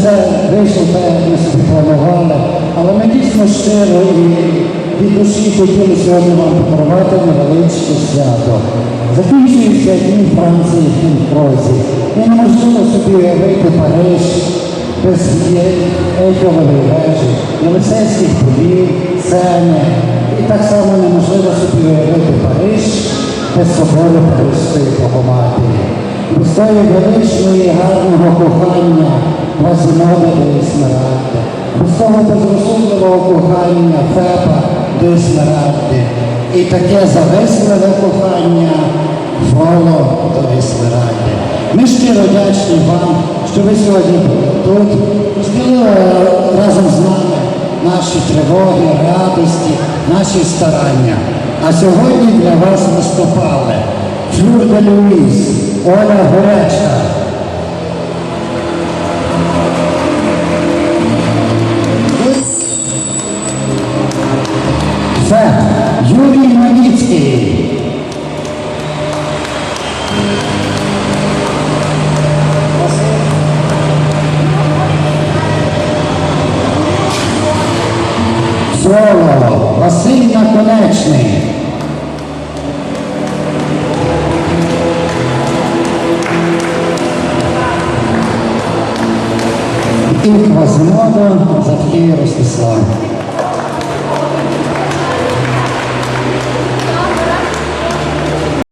все вийшло так, як ми собі планували, але ми дійсно щиро і від душі хотіли сьогодні вам подарувати невеличке свято. Закінчуються дні Франції в Кінкрозі. І неможливо собі уявити Париж без Ейфелевої вежі, Єлисейських полів, Сени. І так само неможливо собі уявити Париж без собору Парижської Богоматері. Тої величної і гарного кохання Вазімода до Ісмерадди. Без того безрозсудливого кохання Фепа до Ісмерадди. І таке зависливе кохання Фроло до Ісмерадди. Ми щиро вдячні вам, що ви сьогодні були тут, розділили разом з нами наші тривоги, радості, наші старання. А сьогодні для вас виступали Флюр де Луїс, Оля Горечка, Фет, Юрій Маніцький. Соло, Василь Наконечний. І Квазимода Завкій Ростислав.